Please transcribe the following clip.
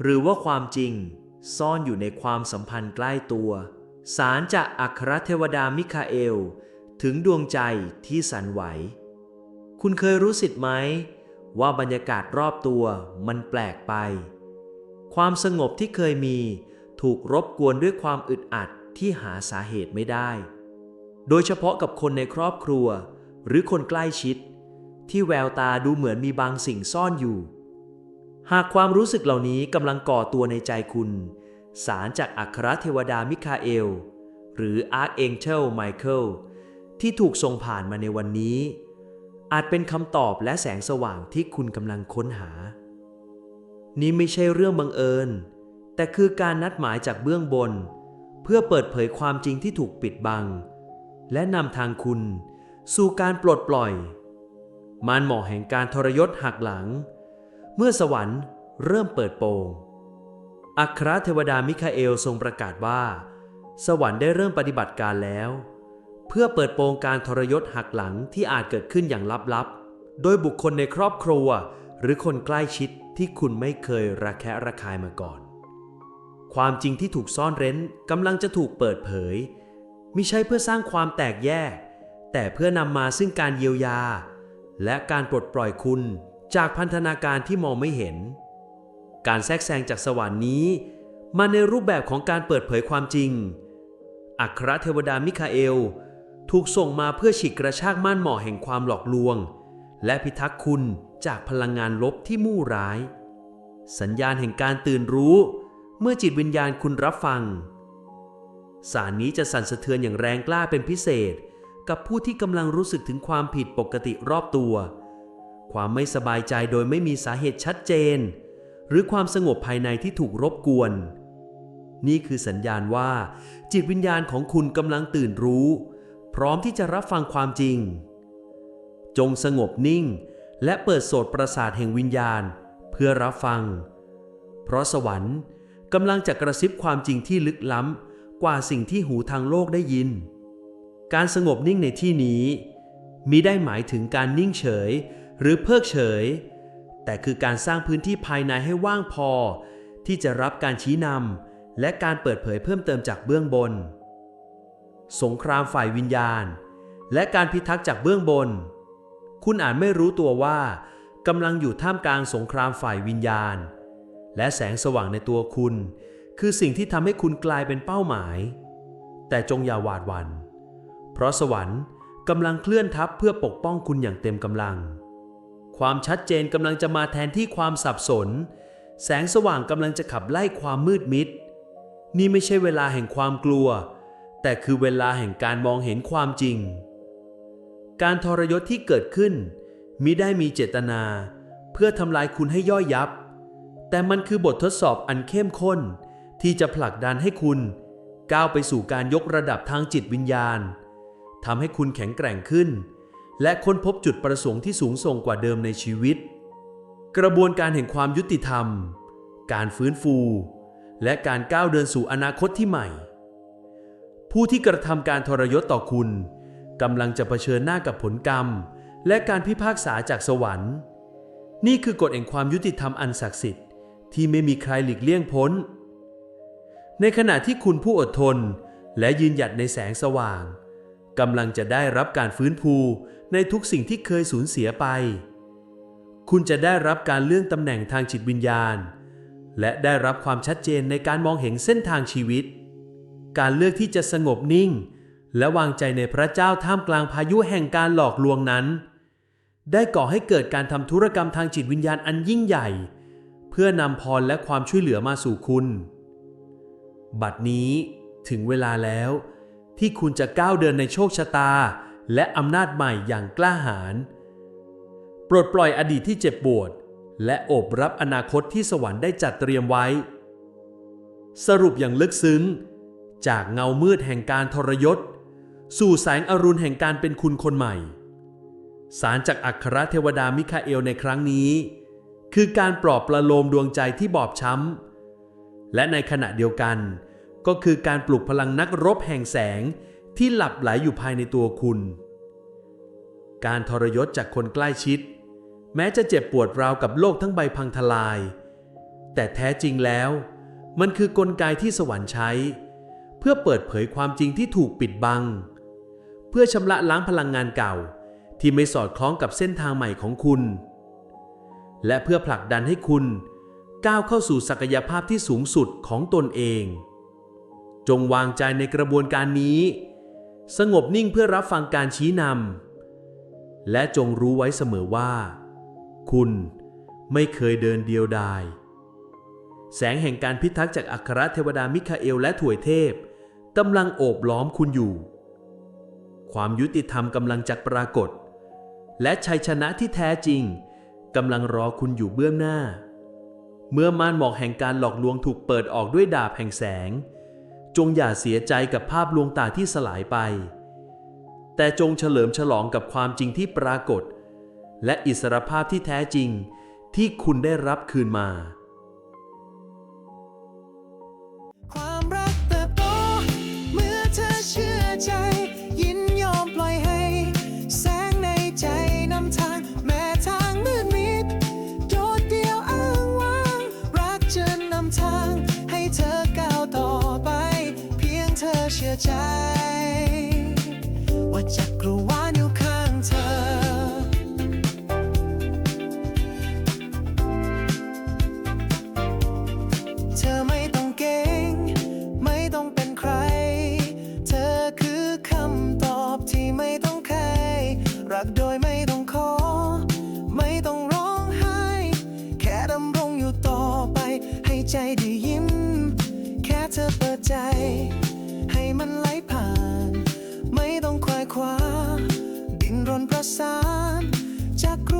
หรือว่าความจริง ซ่อนอยู่ในความสัมพันธ์ใกล้ตัวสารจากอัครเทวดามิคาเอล ถึงดวงใจที่สั่นไหว คุณเคยรู้สึกไหม ว่าบรรยากาศรอบตัวมันแปลกไป ความสงบที่เคยมีถูกรบกวนด้วยความอึดอัดที่หาสาเหตุไม่ได้ โดยเฉพาะกับคนในครอบครัว หรือคนใกล้ชิด ที่แววตาดูเหมือนมีบางสิ่งซ่อนอยู่ หากความรู้สึกเหล่านี้กำลังก่อตัวในใจคุณ สารจากอัครเทวดามิคาเอล หรืออาร์คเองเจลไมเคิลที่ถูกส่งผ่านมาในวันนี้ อาจเป็นคำตอบและแสงสว่างที่คุณกำลังค้นหา นี่ไม่ใช่เรื่องบังเอิญ แต่คือการนัดหมายจากเบื้องบน เพื่อเปิดเผยความจริงที่ถูกปิดบัง และนำทางคุณ สู่การปลดปล่อย มารหมอกแห่งการทรยศหักหลัง เมื่อสวรรค์เริ่มเปิดโปงอัครเทวดามิคาเอลทรงประกาศว่า สวรรค์ได้เริ่มปฏิบัติการแล้ว เพื่อเปิดโปงการทรยศหักหลังที่อาจเกิดขึ้นอย่างลับๆ โดยบุคคลในครอบครัว หรือคนใกล้ชิดที่คุณไม่เคยระแคะระคายมาก่อน ความจริงที่ถูกซ่อนเร้นกำลังจะถูกเปิดเผยมิใช่เพื่อสร้างความแตกแยก แต่เพื่อนำมาซึ่งการเยียวยา และการปลดปล่อยคุณ จากพันธนาการที่มองไม่เห็น การแทรกแซงจากสวรรค์นี้ มาในรูปแบบของการเปิดเผยความจริง อัครเทวดามิคาเอล ถูกส่งมาเพื่อฉีกกระชากม่านหมอแห่งความหลอกลวง และพิทักษ์คุณจากพลังงานลบที่มู่ร้าย สัญญาณแห่งการตื่นรู้ เมื่อจิตวิญญาณคุณรับฟัง สารนี้จะสั่นสะเทือนอย่างแรงกล้าเป็นพิเศษ กับผู้ที่กำลังรู้สึกถึงความผิดปกติรอบตัว ความไม่สบายใจโดยไม่มีสาเหตุชัดเจน หรือความสงบภายในที่ถูกรบกวน นี่คือสัญญาณว่า จิตวิญญาณของคุณกำลังตื่นรู้ พร้อมที่จะรับฟังความจริง จงสงบนิ่ง และเปิดโสตประสาทแห่งวิญญาณ เพื่อรับฟัง เพราะสวรรค์กำลังจะกระซิบความจริงที่ลึกล้ำ กว่าสิ่งที่หูทางโลกได้ยิน การสงบนิ่งในที่นี้มิได้หมายถึงการนิ่งเฉย หรือเพิกเฉย แต่คือการสร้างพื้นที่ภายในให้ว่างพอ ที่จะรับการชี้นำและการเปิดเผยเพิ่มเติมจากเบื้องบน สงครามฝ่ายวิญญาณ และการพิทักษ์จากเบื้องบน คุณอาจไม่รู้ตัวว่ากำลังอยู่ท่ามกลางสงครามฝ่ายวิญญาณ และแสงสว่างในตัวคุณ คือสิ่งที่ทำให้คุณกลายเป็นเป้าหมาย แต่จงอย่าหวาดหวัน่นเพราะสวรรค์กำลังเคลื่อนทัพเพื่อปกป้องคุณอย่างเต็มกำลัง ความชัดเจนกำลังจะมาแทนที่ความสับสน แสงสว่างกำลังจะขับไล่ความมืดมิด นี่ไม่ใช่เวลาแห่งความกลัว แต่คือเวลาแห่งการมองเห็นความจริง การทรยศที่เกิดขึ้นมิได้มีเจตนา เพื่อทำลายคุณให้ย่อยยับ แต่มันคือบททดสอบอันเข้มข้น ที่จะผลักดันให้คุณ ก้าวไปสู่การยกระดับทางจิตวิญญาณทำให้คุณแข็งแกร่งขึ้น และค้นพบจุดประสงค์ที่สูงส่งกว่าเดิมในชีวิต กระบวนการแห่งความยุติธรรม การฟื้นฟู และการก้าวเดินสู่อนาคตที่ใหม่ ผู้ที่กระทำการทรยศต่อคุณกำลังจะเผชิญหน้ากับผลกรรม และการพิพากษาจากสวรรค์ นี่คือกฎแห่งความยุติธรรมอันศักดิ์สิทธิ์ที่ไม่มีใครหลีกเลี่ยงพ้น ในขณะที่คุณผู้อดทนและยืนหยัดในแสงสว่าง กำลังจะได้รับการฟื้นฟูในทุกสิ่งที่เคยสูญเสียไป คุณจะได้รับการเลื่อนตำแหน่งทางจิตวิญญาณ และได้รับความชัดเจนในการมองเห็นเส้นทางชีวิต การเลือกที่จะสงบนิ่ง และวางใจในพระเจ้าท่ามกลางพายุแห่งการหลอกลวงนั้น ได้ก่อให้เกิดการทำธุรกรรมทางจิตวิญญาณอันยิ่งใหญ่ เพื่อนำพรและความช่วยเหลือมาสู่คุณ บัดนี้ถึงเวลาแล้ว ที่คุณจะก้าวเดินในโชคชะตา และอำนาจใหม่อย่างกล้าหาญ ปลดปล่อยอดีตที่เจ็บปวด และโอบรับอนาคตที่สวรรค์ได้จัดเตรียมไว้ สรุปอย่างลึกซึ้ง จากเงามืดแห่งการทรยศ สู่แสงอรุณแห่งการเป็นคุณคนใหม่ สารจากอัครเทวดามิคาเอลในครั้งนี้ คือการปลอบประโลมดวงใจที่บอบช้ำและในขณะเดียวกัน ก็คือการปลุกพลังนักรบแห่งแสงที่หลับไหลอยู่ภายในตัวคุณ การทรยศจากคนใกล้ชิด แม้จะเจ็บปวดราวกับโลกทั้งใบพังทลาย แต่แท้จริงแล้ว มันคือกลไกที่สวรรค์ใช้ เพื่อเปิดเผยความจริงที่ถูกปิดบัง เพื่อชำระล้างพลังงานเก่าที่ไม่สอดคล้องกับเส้นทางใหม่ของคุณ และเพื่อผลักดันให้คุณก้าวเข้าสู่ศักยภาพที่สูงสุดของตนเอง จงวางใจในกระบวนการนี้ สงบนิ่งเพื่อรับฟังการชี้นำและจงรู้ไว้เสมอว่า คุณไม่เคยเดินเดียวดาย แสงแห่งการพิทักษ์จากอัครเทวดามิคาเอลและถวยเทพกำลังโอบล้อมคุณอยู่ ความยุติธรรมกำลังจะปรากฏ และชัยชนะที่แท้จริงกำลังรอคุณอยู่เบื้องหน้า เมื่อมานหมอกแห่งการหลอกลวงถูกเปิดออกด้วยดาบแห่งแสง จงอย่าเสียใจกับภาพลวงตาที่สลายไป แต่จงเฉลิมฉลองกับความจริงที่ปรากฏ และอิสรภาพที่แท้จริงที่คุณได้รับคืนมา รักโดยไม่ต้องขอ ไม่ต้องร้องไห้ แค่ดำรงอยู่ต่อไป ให้ใจได้ยิ้ม แค่เธอเปิดใจ ให้มันไหลผ่าน ไม่ต้องควายคว้า ดินรนประสานจากรู